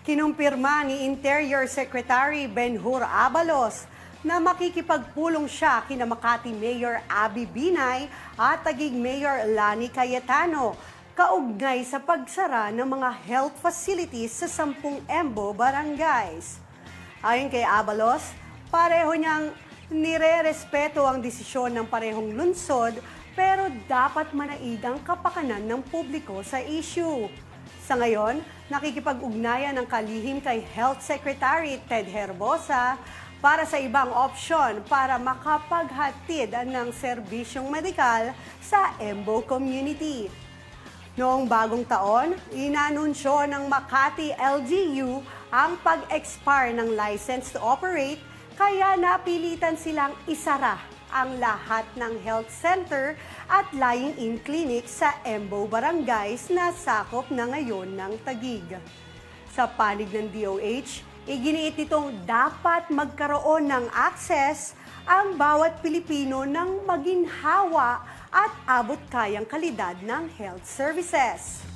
Kinumpirma ni Interior Secretary Benhur Abalos na makikipagpulong siya kina Makati Mayor Abby Binay at Taguig Mayor Lani Cayetano kaugnay sa pagsara ng mga health facilities sa sampung Embo barangays. Ayon kay Abalos, pareho niyang nire-respeto ang desisyon ng parehong lunsod pero dapat manaig ang kapakanan ng publiko sa issue. Sa ngayon, nakikipag-ugnayan ng kalihim kay Health Secretary Ted Herbosa para sa ibang opsyon para makapaghatid ng serbisyong medikal sa Embo community. Noong bagong taon, inanunsyo ng Makati LGU ang pag-expire ng license to operate kaya napilitan silang isara ang lahat ng health center at lying-in clinic sa Embo Barangays na sakop na ngayon ng Tagig. Sa panig ng DOH, iginiit nitong dapat magkaroon ng access ang bawat Pilipino ng maginhawa at abot kayang kalidad ng health services.